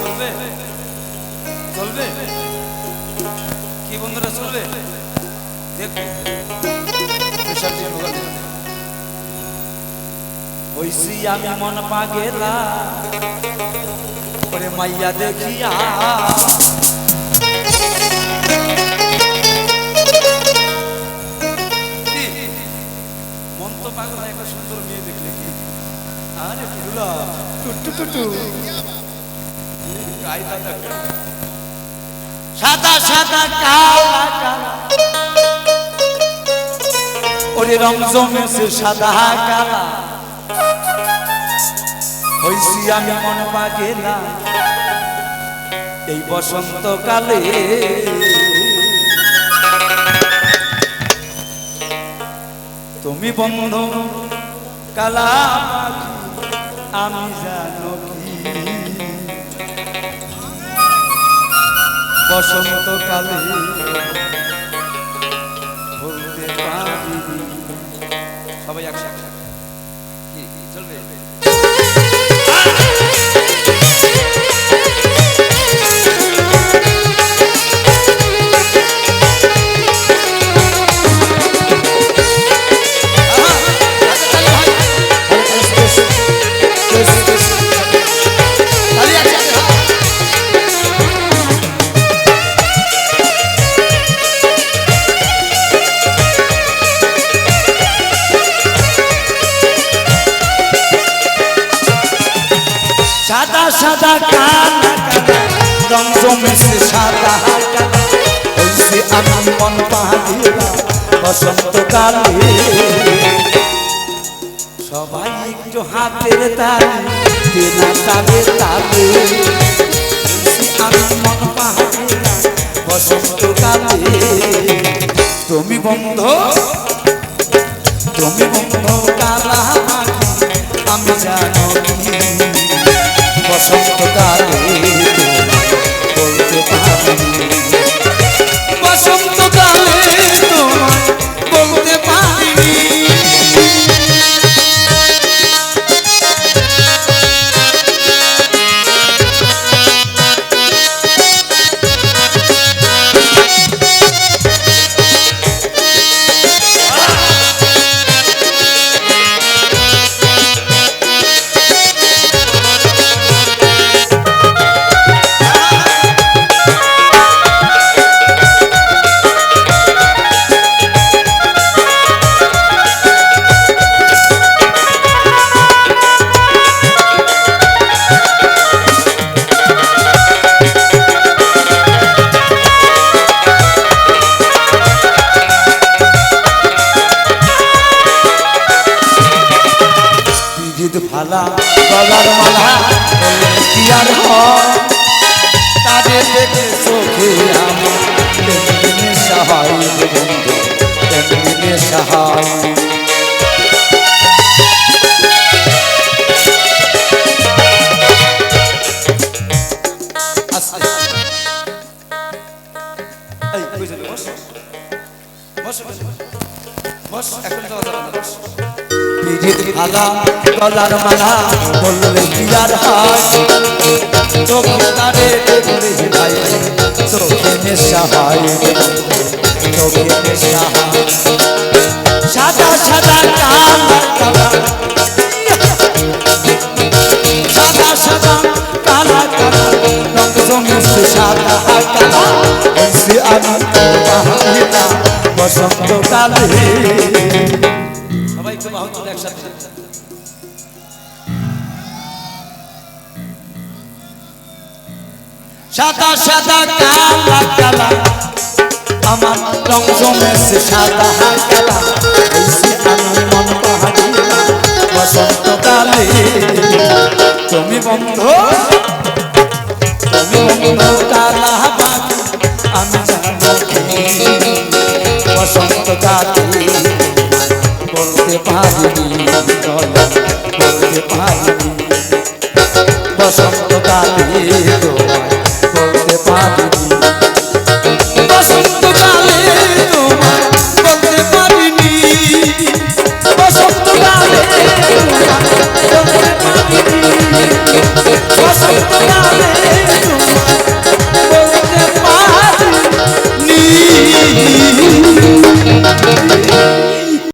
চলবে? চলবে? কি বন্ধুরা চলবে। হইছি আমি মন পাগেলা ওরে মাইয়া দেখিয়া। পাগল একটা সুন্দর মেয়ে দেখলে কি? আরে ফুলা টুটু টুটু সাদা সাদা কালা কালা। ওরে রং জমেছে সাদা কালা। হইছি আমি মন পাগেলা এই বসন্তকালে তুমি বন্ধু কালা আমি জানো কি? বসন্তকালে বলতে পারিনি। সবাই একসাথে। সাদা সাদা কালা কালা রং সাদা কালা হইছে আমি মন পাহাড়িরা বসন্তকালে সবাই একটু হাতের তালে তালে তুমি বন্ধ তুমি বন্ধ কালা, আমি জানো বসন্তকালে ফালা গলার মালা কি আর তাদের দেখে চোখে আমার তেমনি হয় রে বন্ধু তেমনি নেশা হয়। আস্তে। এই, কই পিরিত ভালা গলার মালা বললে আর হয়? চোখে তারে দেখলে ভাই, চোখে নেশা হয়। চোখে সাদা সাদা কালা কালা। সাদা সাদা কালা কালা। রং জমেছে সাদা কালা। হইছে আমি বাহারিলা বসন্তকালে বাহু তুলে একসাথে। সাদা সাদা কালা কালা। আমার রং জমেছে সাদা কালা। হইছে আমি মন পাহাড়িলা বসন্তকালে। তুমি বন্ধু। করতে পারিনি দয়া করতে পারিনি বসন্ত কালে তো